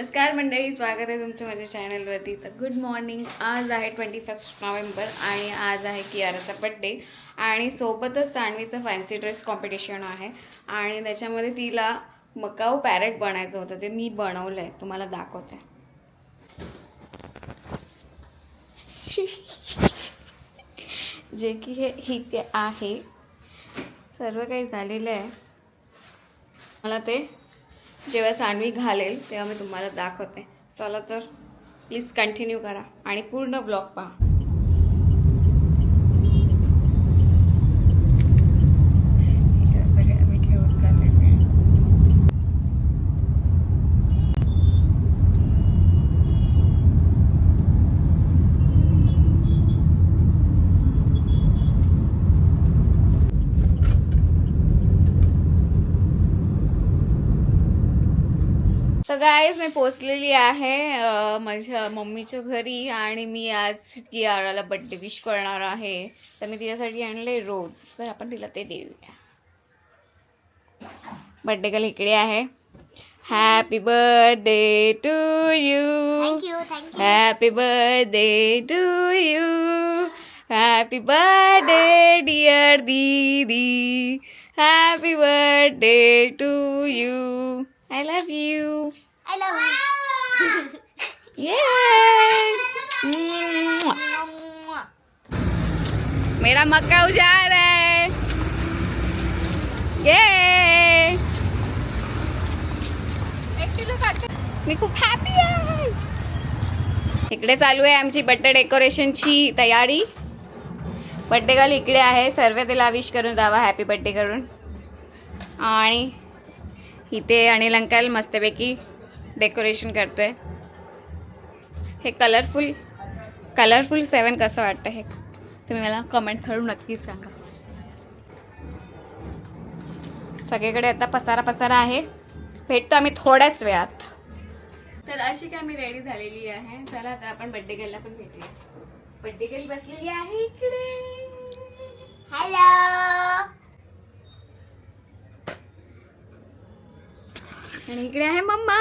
नमस्कार मंडळी स्वागत आहे तुमचं माझ्या चॅनलवरती तर गुड मॉर्निंग आज आहे ट्वेंटी फर्स्ट नोव्हेंबर आणि आज आहे कियाराचा बड्डे आणि सोबतच सानवीचं फॅन्सी ड्रेस कॉम्पिटिशन आहे. आणि त्याच्यामध्ये तिला मकाऊ पॅरेट बनायचं होतं. ते मी बनवलं आहे तुम्हाला दाखवते. जे की हे इथे आहे. सर्व काही झालेलं आहे. मला ते जेव्हा सांडवी घालेल तेव्हा मी तुम्हाला दाखवते. चला तर प्लीज कंटिन्यू करा आणि पूर्ण ब्लॉग पहा हे सगळे आम्ही घेऊन चाललेलो आहे. तर गायज मी पोचलेली आहे माझ्या मम्मीच्या घरी आणि मी आज कियाराला बड्डे विश करणार आहे. तर मी तिच्यासाठी आणले रोज तर आपण तिला ते देऊया. बड्डे गर्ल इकडे आहे. Happy birthday to you. Happy birthday to you happy birthday dear didi happy birthday to you I love you I love you. Yay! मेरा मक्का उजाड़ है ये मी खूप हॅपी आहे. इकडे चालू आहे आमची बड्डे डेकोरेशनची तयारी. बड्डे गर्ल इकडे आहे. सर्व तिला विश करून द्यावा हॅपी बड्डे करून. आणि इथे अनिल अंकल मस्तपैकी डेकोरेशन करतोय. हे कलरफुल कलरफुल सेवन कसं वाटतं हे? तुम्ही मला कमेंट करून नक्कीच सांगा. सगळीकडे आता पसारा पसारा आहे. भेटतो आम्ही थोड्याच वेळात. तर अशी काय मी रेडी झालेली आहे. चला आता आपण बड्डे गेलला पण भेटूया. बड्डे गर्ल बसलेली आहे इकडे. हॅलो आणि इकडे आहे मम्मा.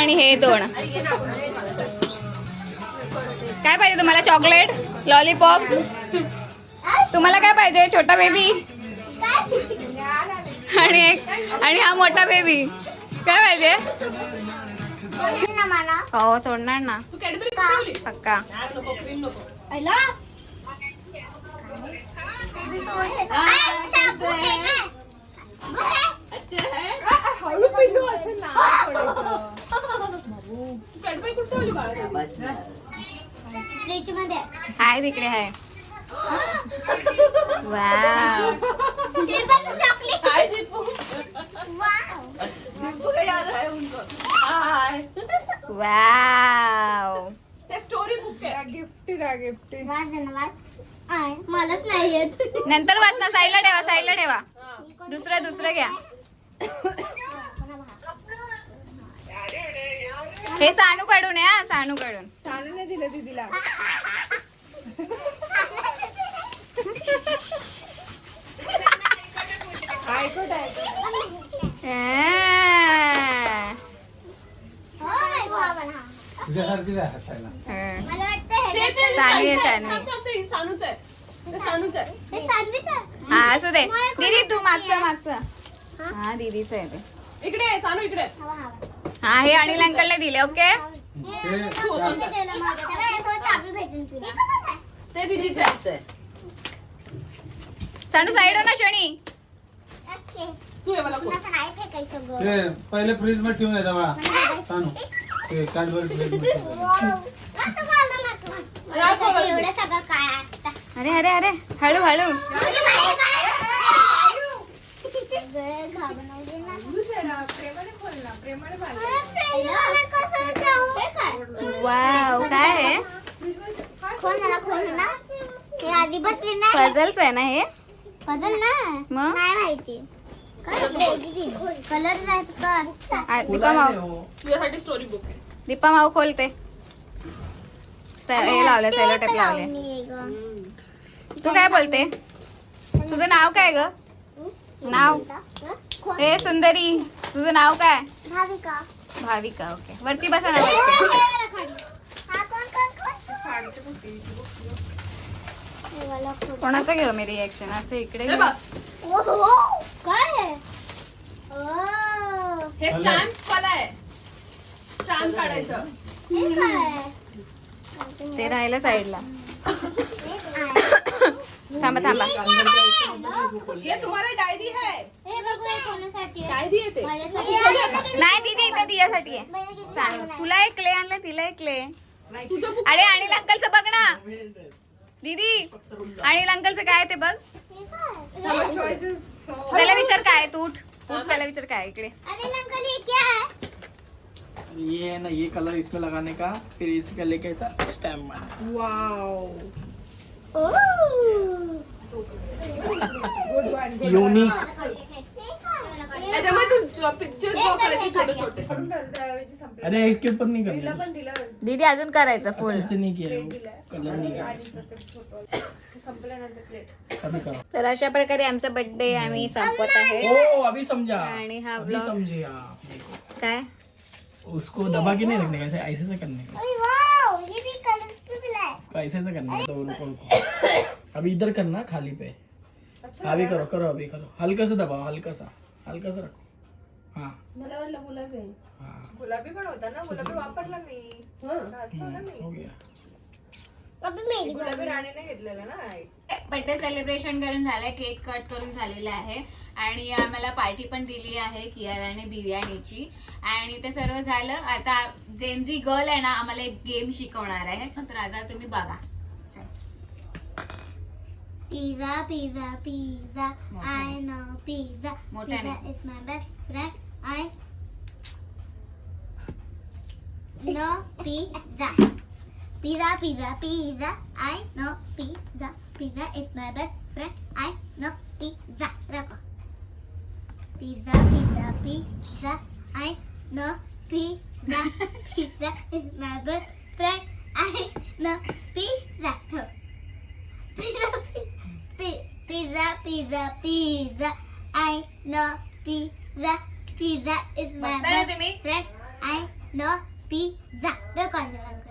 आणि हे दोन. काय पाहिजे तुम्हाला? चॉकलेट? लॉलीपॉप? तुम्हाला काय पाहिजे? छोटा बेबी आणि एक आणि हा मोठा बेबी काय पाहिजे? हो तोडणार ना. पक्का. नाक नको क्रीम नको अच्छा तू कॅडबरी कुठे ठेवली बाळा फ्रीजमध्ये हाय तिकडे हाय. वाव. ते पण chocolate hi Deepu wow. Deepu का याद उनको हाय वाव ते स्टोरी बुक आहे वाज धन्यवाद आय मलाच नाही येत. नंतर वाच ना साईडला ठेवा साईडला ठेवा. हा. दुसरं दुसरं घ्या. हे सानू सानू तुझ्यासारखीच आहे हं. मला वाटतं ते- हे ते- ते सानवी आहे, सानूच हा असू दे. दीदी तू मागचं मागचं. हा दीदीच आहे ते. इकडे आहे, सानू इकडे. हा हे अनिल अंकलने दिले ओके? तू दीदीचं आहे सानू साईड हो ना शनी. तू हे मला. ते पहिले फ्रीजमध्ये ठेवून येतं सांगू ते फ्रीजमध्ये ठेवून हा? एवढं सगळं काय आता? अरे अरे अरे. हळू हळू. तुझी बाई काय? गं, घाबरवू दे ना. अरे, प्रेमाने कसं जाऊ? हे काय? वाव काय आहे? ना, खोल ना. हे आधी बसले ना पझल्स आहे ना हे? पजल ना मग? नाही माहिती कलर दीपा माऊ तुझ्यासाठी स्टोरी बुक आहे दीपा माऊ खोलते. हे लावले सेलो टेप लावले. तू काय बोलते? तुझं नाव काय ग? नाव? हे सुंदरी तुझं नाव काय? भाविका. भाविका ओके. वरती बसा ना. वरती. कोणाचं घेऊ मी रिएक्शन असं इकडे घेऊ. बघ. ओहो, काय आहे? ओ, हे स्टॅम्प वाला आहे. स्टॅम्प काढायचं. हे? ते राहिलं साईडला? थांबा थांबा. नाही दीदी इथं दियासाठी आहे. तुला एक क्ले आणलं तिला एक क्ले अरे अनिल अंकलचं बघ ना. दीदी अनिल अंकलचं काय आहे ते बघ? त्याला विचार काय आहे? तू उठ उठ त्याला विचार काय आहे इकडे. अनिल अंकल ये क्या ये ना ये कलर इसमें लगाने का फिर इसका लेके ऐसा स्टैम्प मारना. ओह. यूनिक पिक्चर छोटे छोटे. अरे एक के ऊपर नहीं करना दीदी अजून करायचं फुल अच्छे से नहीं किया है वो कलर नहीं तर अशा प्रकारे आमचा बर्थडे आम्ही संपवत आहे. ओ अभी समझा आणि हा समझे देखो काय? उसको दबा के नहीं रखने का? ऐसे ऐसे से करने का अरे वाओ ये भी कलर्स पे है ऐसे से करने का तो रुको रुको अभी इधर करना खाली पे. अभी करो करो अभी करो. हल्का सा दबाओ हल्का सा हल्का सा रखो. हाँ. मला वाटलं गुलाबी. हाँ. गुलाबी पण होता ना? गुलाबी वापरला मी. हो गया. गुलाबी राणीने घेतलेला ना बर्थडे सेलिब्रेशन करून झालंय केक कट करून झालेला आहे आणि आम्हाला पार्टी पण दिली आहे कियाराने बिर्याणीची आणि ते सर्व झालं आता जेनजी गर्ल आहे ना आम्हाला एक गेम शिकवणार आहे तर आता तुम्ही बघा चल. Pizza, pizza, pizza. मोठ्याने. I know pizza. मोठ्याने. Pizza is my best friend. Pizza, pizza, pizza. I know pizza. Pizza is my best friend. I know pizza. Rako. Pizza, pizza, pizza. I know pizza. Pizza is my best friend. I know pizza. Pizza, pizza, pizza, pizza, pizza. I know pizza. Pizza is my best friend. I know pizza. Rako.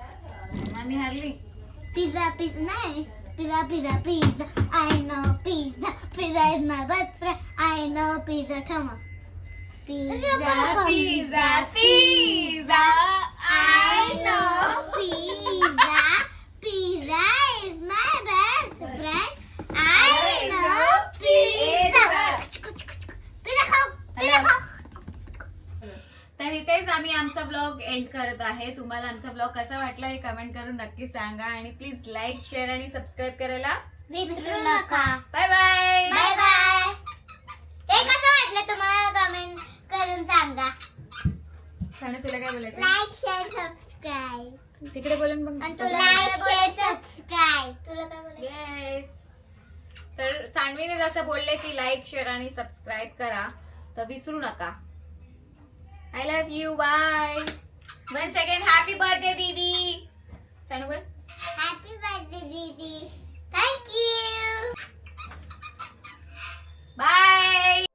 Pizza, pizza, nice. Pizza, pizza, pizza. I know pizza. Pizza is my best friend. I know pizza. Come on. Pizza. pizza. pizza. Blog कसा वाटला हे comment करून नक्की सांगा आणि please like share आणि subscribe करायला विसरू नका. बाय बाय बाय बाय ते कसं वाटलं तुम्हाला कमेंट करून सांगा. साने तुला काय बोलायचं? लाईक शेअर सबस्क्राईब तिकडे बोलून बघ. आणि तुला लाईक शेअर सबस्क्राईब तुला काय बोलायचं? येस तर सानवीने जसं बोलले की लाईक शेअर आणि सबस्क्राईब करा तर विसरू नका. I love you bye Once again, happy birthday, Didi. Sanuvel. Happy birthday, Didi. Thank you. Bye.